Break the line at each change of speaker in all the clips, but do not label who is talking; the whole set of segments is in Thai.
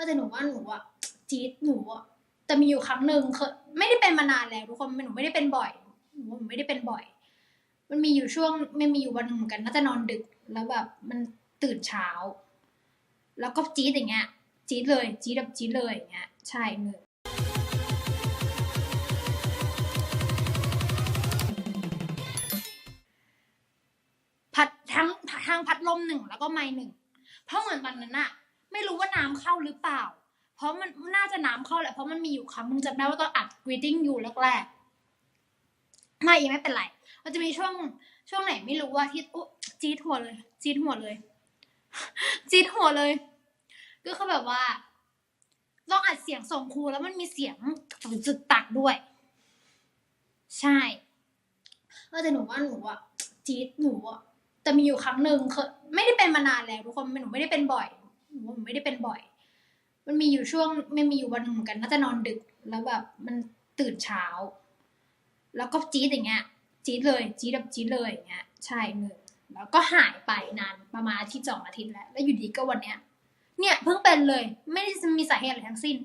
อแต่หนูว่าหนูอะจี๊ดหนูอะแต่มีอยู่ครั้งหนึ่งเคยไม่ได้เป็นมานานแล้วทุกคนหนูไม่ได้เป็นบ่อยหนูว่าหนูไม่ได้เป็นบ่อย มันมีอยู่ช่วงไม่มีอยู่วันหนึ่งเหมือนกันน่าจะนอนดึก แล้วแบบมันตื่นเช้า แล้วก็จี๊ดอย่างเงี้ย จี๊ดเลย จี๊ดแบบจี๊ดเลยอย่างเงี้ยใช่มือพัดทั้งทั้งพัดลมหนึ่งแล้วก็ไม้หนึ่งเพราะเหมือนตอนนั้นอะ ไม่รู้ว่าน้ำเข้าหรือเปล่า เพราะมันน่าจะน้ำเข้าแหละเพราะมันมีอยู่ครั้งนึงจำได้ว่าตอนอัดกรีติ้งอยู่แรกๆไม่ยังไม่เป็นไรมันจะมีช่วงช่วงไหนไม่รู้ว่าที่อุ๊จี๊ดหัวเลย จี๊ดหัวเลย จี๊ดหัวเลย ก็คือแบบว่าต้องอัดเสียงส่งครูแล้วมันมีเสียงจุดตักด้วย ใช่เออแต่หนูว่าหนูอะจี๊ดหนูอะแต่มีอยู่ครั้งหนึ่งเคยไม่ได้เป็นมานานแล้วทุกคนหนูไม่ได้เป็นบ่อย ว่าหนูไม่ได้เป็นบ่อย มันมีอยู่ช่วงไม่มีอยู่วันหนึ่งเหมือนกันน่าจะนอนดึกแล้วแบบมันตื่นเช้า แล้วก็จี๊ดอย่างเงี้ย จี๊ดเลย จี๊ดแบบจี๊ดเลยอย่างเงี้ยใช่มือแล้วก็หายไปนานประมาณอาทิตย์สองอาทิตย์แล้ว แล้วอยู่ดีก็วันเนี้ย เนี่ยเพิ่งเป็นเลย ไม่ได้มีสาเหตุอะไรทั้งสิ้น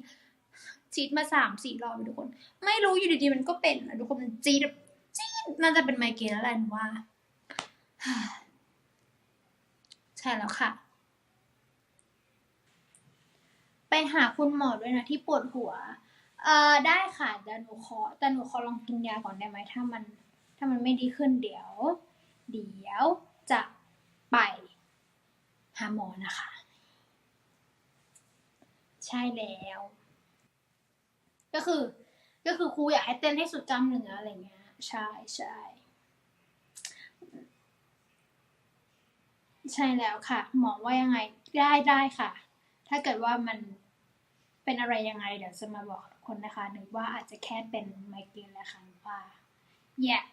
จี๊ดมาสามสี่รอบทุกคน ไม่รู้อยู่ดีๆมันก็เป็นทุกคนจี๊ดแบบจี๊ดน่าจะเป็นไมเกรนแล้วแหละหนูว่าใช่แล้วค่ะ ไปหาคุณหมอด้วยนะที่ปวดหัว เอ่อได้ค่ะแต่หนูขอแต่หนูขอลองกินยาก่อนได้ไหมถ้ามัน ถ้ามันไม่ดีขึ้นเดี๋ยว เดี๋ยวจะไปหาหมอนะคะ ใช่แล้ว ก็คือ ก็คือครูอยากให้เต้นให้สุดกล้ามเนื้ออะไรเงี้ย ใช่ใช่ใช่แล้วค่ะ หมอว่ายังไงได้ได้ค่ะ ถ้าเกิดว่ามัน เป็นอะไรยังไงเดี๋ยวจะมาบอกทุกคนนะคะหรือว่าอาจจะแค่เป็นไมเกรนแหละค่ะหรือว่า yeah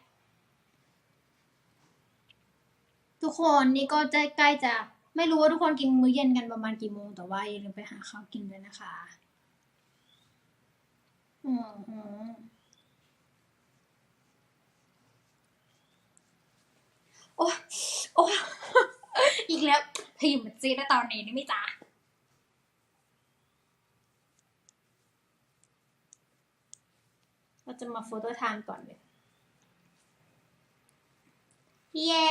ทุกคนนี่ก็จะใกล้จะไม่รู้ว่าทุกคนกินมื้อเย็นกันประมาณกี่โมงแต่ว่าอย่าลืมไปหาข้าวกินด้วยนะคะอืมหือโอ้โอ้อีกแล้วเธออยู่มาจีได้ตอนนี้นี่ไม่จ้า จะมาโฟโต้ไทม์ก่อนเลย เย้